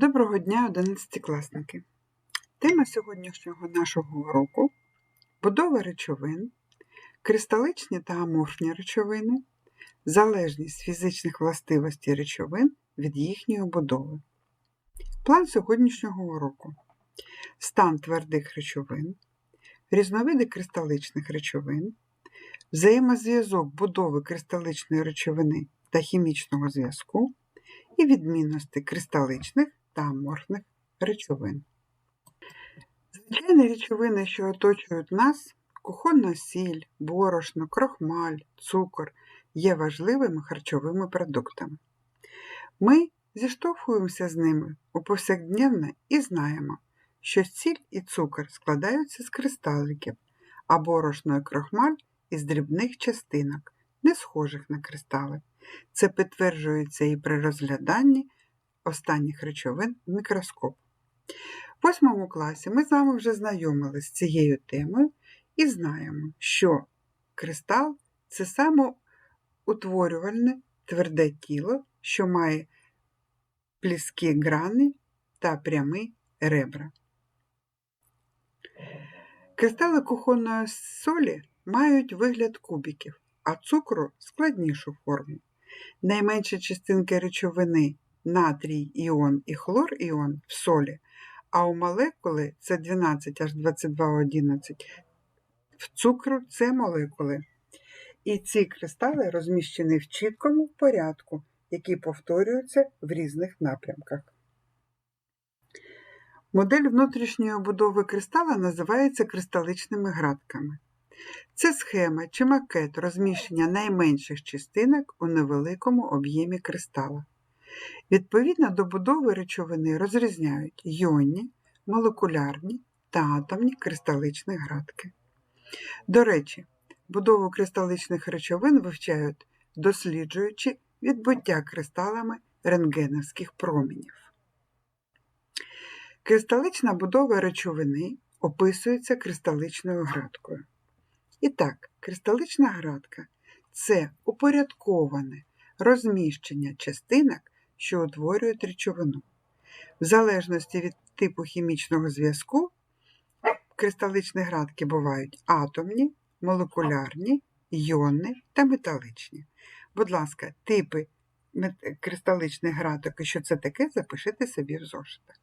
Доброго дня, одинадцятикласники! Тема сьогоднішнього нашого уроку будова речовин, кристаличні та аморфні речовини, залежність фізичних властивостей речовин від їхньої будови. План сьогоднішнього уроку стан твердих речовин, різновиди кристаличних речовин, взаємозв'язок будови кристаличної речовини та хімічного зв'язку і відмінності кристаличних та аморфних речовин. Звичайні речовини, що оточують нас, кухонна сіль, борошно, крохмаль, цукор, є важливими харчовими продуктами. Ми зіштовхуємося з ними у повсякдневне і знаємо, що сіль і цукор складаються з кристаликів, а борошно і крохмаль із дрібних частинок, не схожих на кристали. Це підтверджується і при розгляданні останніх речовин в мікроскоп. В восьмому класі ми з вами вже знайомилися з цією темою і знаємо, що кристал це самоутворювальне тверде тіло, що має пліскі грани та прямі ребра. Кристали кухонної солі мають вигляд кубиків, а цукру складнішу форму. Найменші частинки речовини натрій іон і хлор іон в солі, а у молекули це 12 аж 2211, в цукру це молекули. І ці кристали розміщені в чіткому порядку, які повторюються в різних напрямках. Модель внутрішньої будови кристала називається кристаличними градками. Це схема чи макет розміщення найменших частинок у невеликому об'ємі кристала. Відповідно до будови речовини розрізняють йонні, молекулярні та атомні кристаличні градки. До речі, будову кристаличних речовин вивчають, досліджуючи відбуття кристалами рентгеновських променів. Кристалична будова речовини описується кристаличною градкою. І так, кристалична градка це упорядковане розміщення частинок, що утворюють речовину. В залежності від типу хімічного зв'язку, кристаличні градки бувають атомні, молекулярні, йонні та металичні. Будь ласка, типи кристаличних градок і що це таке, запишіть собі в зошитах.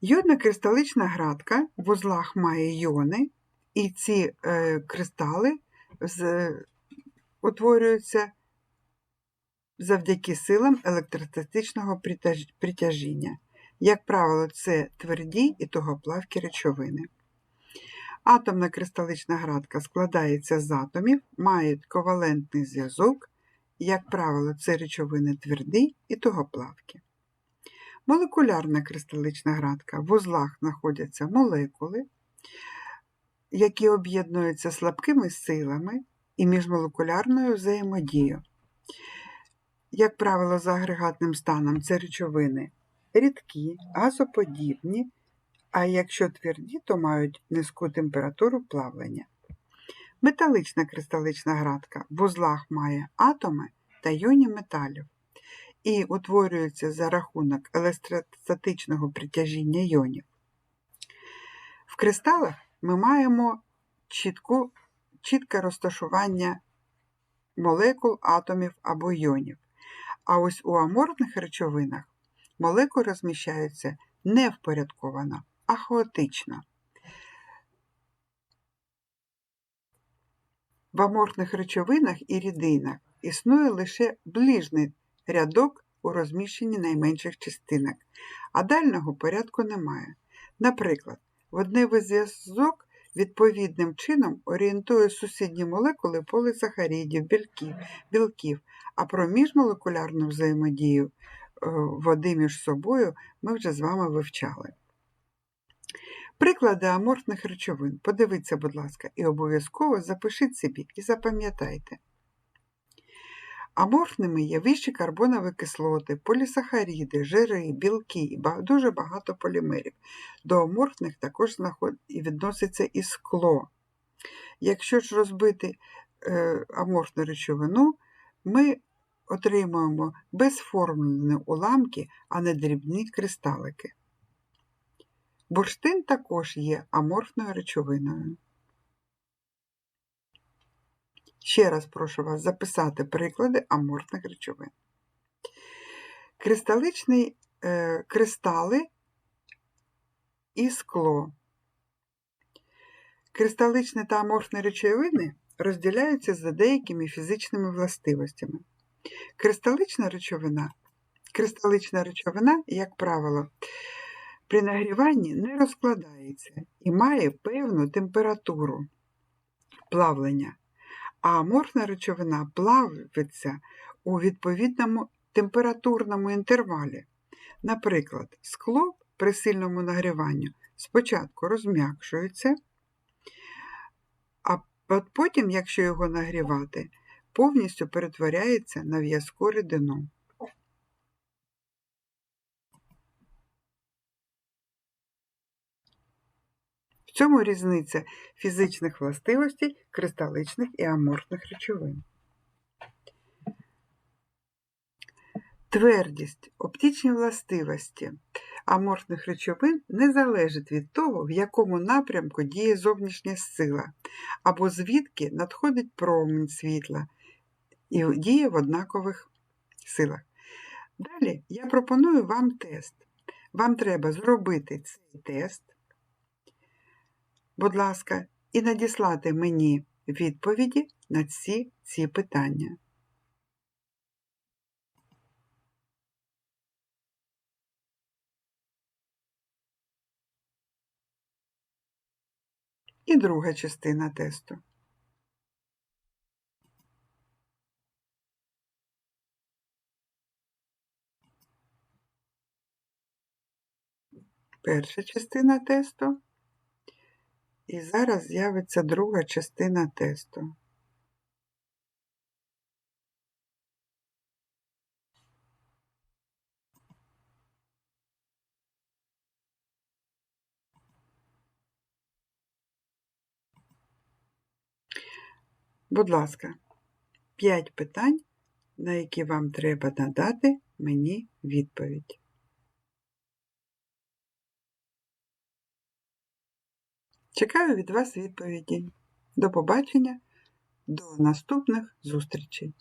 Йодна кристалична градка в узлах має йони, і ці е, кристали з, утворюються завдяки силам електростатичного притяжіння. Як правило, це тверді і тугоплавкі речовини. Атомна кристалична градка складається з атомів, мають ковалентний зв'язок, як правило, це речовини тверді і тугоплавкі. Молекулярна кристалична градка в узлах знаходяться молекули, які об'єднуються слабкими силами і міжмолекулярною взаємодією. Як правило, за агрегатним станом це речовини рідкі, газоподібні, а якщо тверді, то мають низьку температуру плавлення. Металична кристалична градка в узлах має атоми та йоні металів і утворюється за рахунок електростатичного притяжіння йонів. В кристалах ми маємо чітку, чітке розташування молекул, атомів або йонів. А ось у аморфних речовинах молекули розміщаються не впорядковано, а хаотично. В аморфних речовинах і рідинах існує лише ближний рядок у розміщенні найменших частинок, а дальнього порядку немає. Наприклад, водневий зв'язок відповідним чином орієнтує сусідні молекули полисахарідів, білків, білків, а про міжмолекулярну взаємодію е, води між собою ми вже з вами вивчали. Приклади аморфних речовин. Подивіться, будь ласка, і обов'язково запишіть собі і запам'ятайте. Аморфними є вищі карбонові кислоти, полісахаріди, жири, білки і дуже багато полімерів. До аморфних також відноситься і скло. Якщо ж розбити е, аморфну речовину, ми отримуємо безформлені уламки, а не дрібні кристалики. Бурштин також є аморфною речовиною. Ще раз прошу вас записати приклади аморфних речовин. Кристаличний, е, кристали і скло. Кристаличні та аморфні речовини розділяються за деякими фізичними властивостями. Кристалична речовина, кристалична речовина, як правило, при нагріванні не розкладається і має певну температуру плавлення, а аморфна речовина плавиться у відповідному температурному інтервалі. Наприклад, скло при сильному нагріванню спочатку розм'якшується, а потім, якщо його нагрівати, повністю перетворяється на в'язку рідину. В цьому різниця фізичних властивостей кристаличних і аморфних речовин. Твердість, оптичні властивості аморфних речовин не залежить від того, в якому напрямку діє зовнішня сила, або звідки надходить промінь світла і діє в однакових силах. Далі я пропоную вам тест. Вам треба зробити цей тест, будь ласка, і надіслати мені відповіді на всі ці питання. І друга частина тесту. Перша частина тесту. І зараз з'явиться друга частина тесту. Будь ласка, 5 питань, на які вам треба надати мені відповідь. Чекаю від вас відповіді. До побачення, до наступних зустрічей!